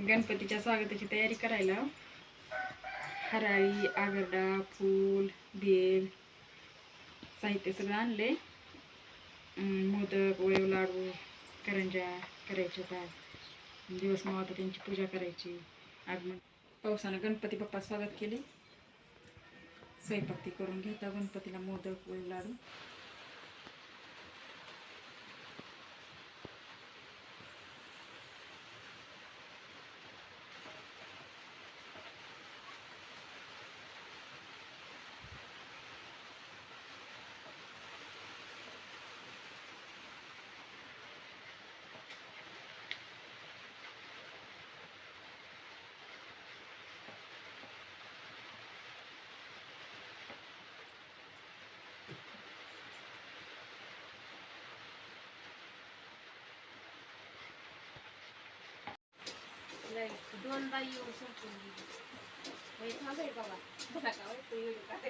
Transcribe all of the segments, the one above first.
गणपतीच्या स्वागताची तयारी करायला. हराळी आगरडा फूल बेल साहित्य सगळं आणले. मोदक वळव लाडू करंजा करायच्या त्या दिवस मावता त्यांची पूजा करायची. आगमन पावसानं गणपती बाप्पा स्वागत केले. स्वयंपाक ती करून घेता गणपतीला मोदक वळीव लाडू. दोन बाई येऊन संपून गेली बाई थांबाय बाबा बघा का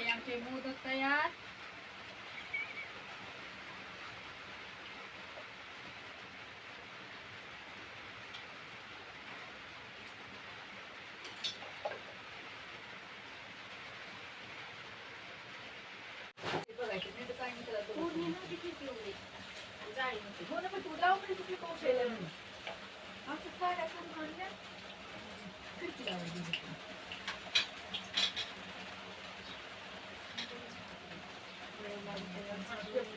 झाली आमचे मोदक तयार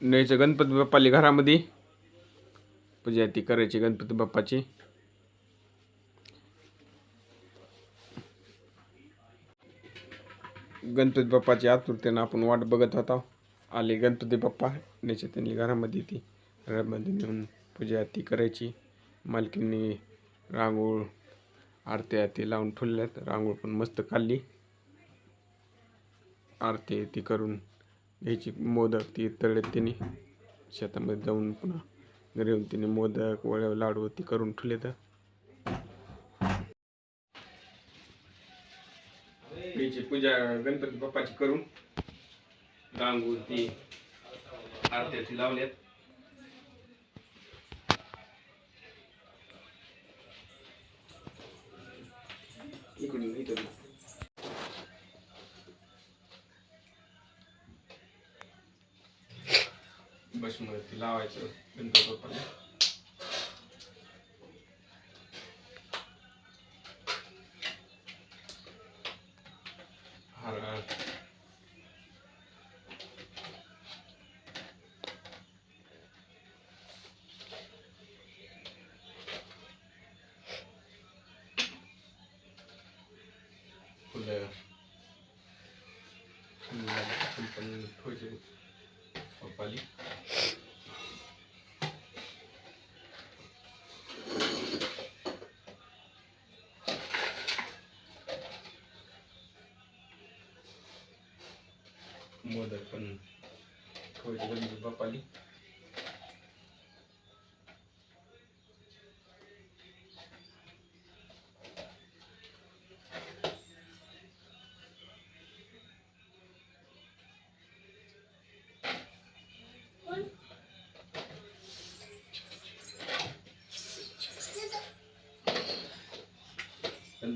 न्यायचं गणपती बाप्पाली घरामध्ये. पूजा ती करायची गणपती बाप्पाची. गणपती बाप्पाची आतुरतेनं आपण वाट बघत होता. आले गणपती बाप्पा न्यायचे त्यांनी घरामध्ये ती घरामध्ये नेऊन पूजा ती करायची. मालकीने रांगोळ आरत्या आरती लावून ठेवल्यात. रांगोळ पण मस्त काढली. आरती ती करून घ्यायची मोदक ती तळत तिने शेतामध्ये जाऊन पुन्हा घरी येऊन तिने मोदक वळ्या लाडू ती करून ठेवले तर याची पूजा गणपती बाप्पाची करून रांगोळ ती आरत्याची लावल्यात. इकडून बशीमध्ये ती लावायचं गणपती बाप्पाला फुलं. पण ठेवायचे. limpa ali.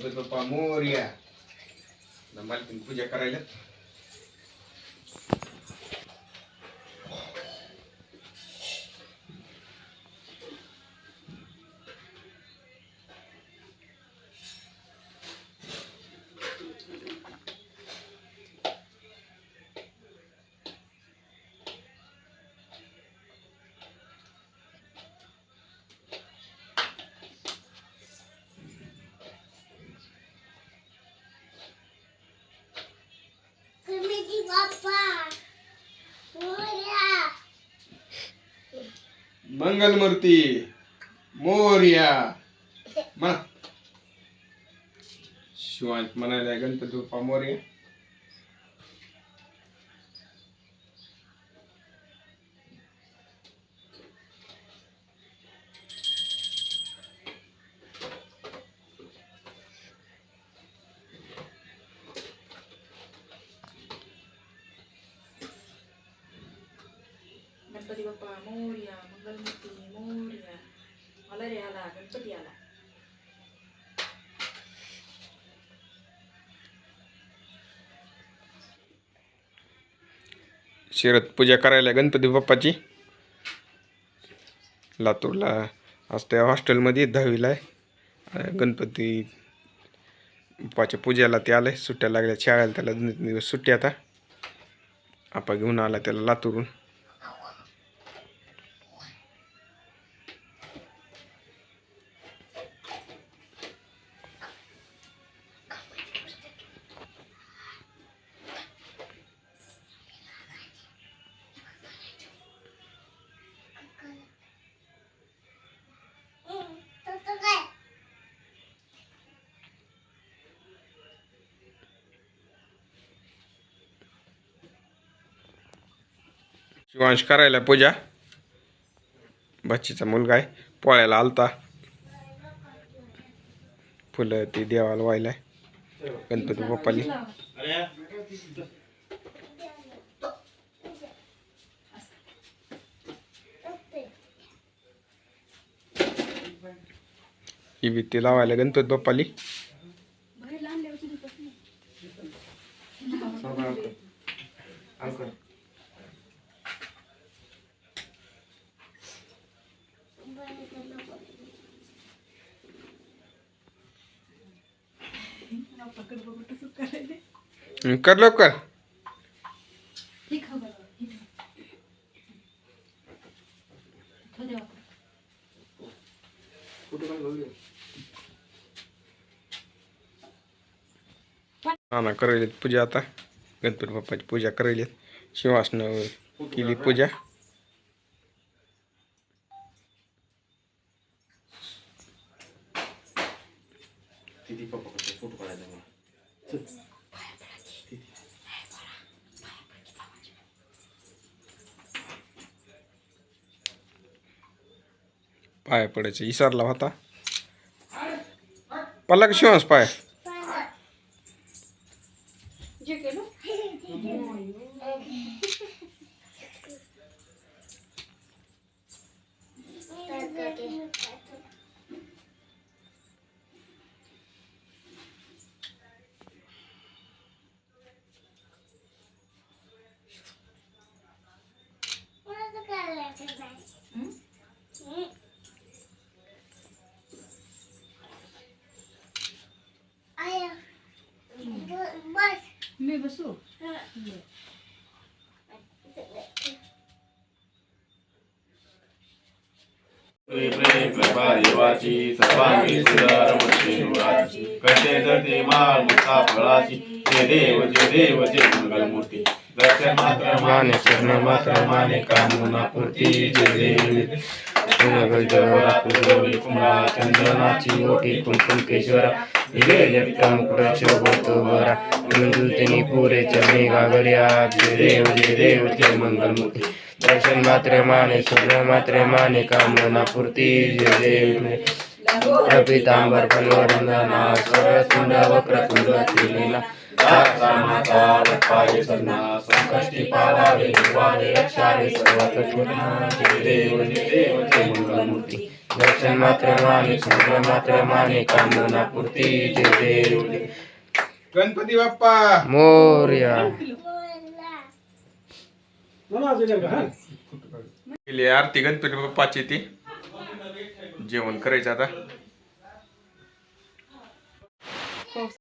गणपती बाप्पा मोर्या मालकीन पूजा करायला मंगलमूर्ती मोर्या. म्हणा. शिवांश म्हणायला गणपती बाप्पा मोर्या. गणपती बाप्पा मोर्या मंगलमूर्ती मोर्या मला रे आला गणपती आला शिरत पूजा करायला गणपती बाप्पाची लातूरला असते हॉस्टेलमध्ये दहावीला आहे गणपती बाप्पाच्या पूजेला ते आले सुट्ट्या लागल्या शाळेला त्याला दोन तीन दिवस सुट्टी आता आपा घेऊन आला त्याला लातूरून शिवांश करायला पूजा. बच्चीचा मुलगा आहे. पोळ्याला आलता. फुलं ती देवाला व्हायला गणपती बाप्पाली. ही भीती लावायला गणपती बाप्पाली बघू तसंच करायला हं, कर लवकर. हे ना करायलेत पूजा आता. गणपती बाप्पाची पूजा करायलेत शिवासनं केली पूजा. पाय पडायचं. इसारला होता. पडला का शिवास पाय मी बसू? प्रेम सर्वांगी सुंदरमती नुराची. कसे धरते माळ मुक्ता फळाची. जय देव जय देव जय मंगलमूर्ती. माने पूर्ण मात्र माने कामना पूर्ती जय देव गौरी कुंभा चंदनाची ओटी कुंकुम केशवरा हिरे जपटा मुकुट शोभतो बरा मंजुतनी पुरे चरणी गागर्या जय देव जय देव जय मंगलमूर्ती दर्शन मात्र माने पूर्ण मात्र माने कामना पूर्ती जय देव प्रपितांबर फलवरंदना सरसुंड वक्रतुंड त्रिनेला सन्ना संकष्टी निर्वाणे रक्षावे देव देव दर्शन मात्र माने पूर्ण मात्र माने कामना पूर्ती जय देव गणपती बाप्पा मोर्या गेली आरती गणपती बाप्पाची ती. जेवण करायचं आता.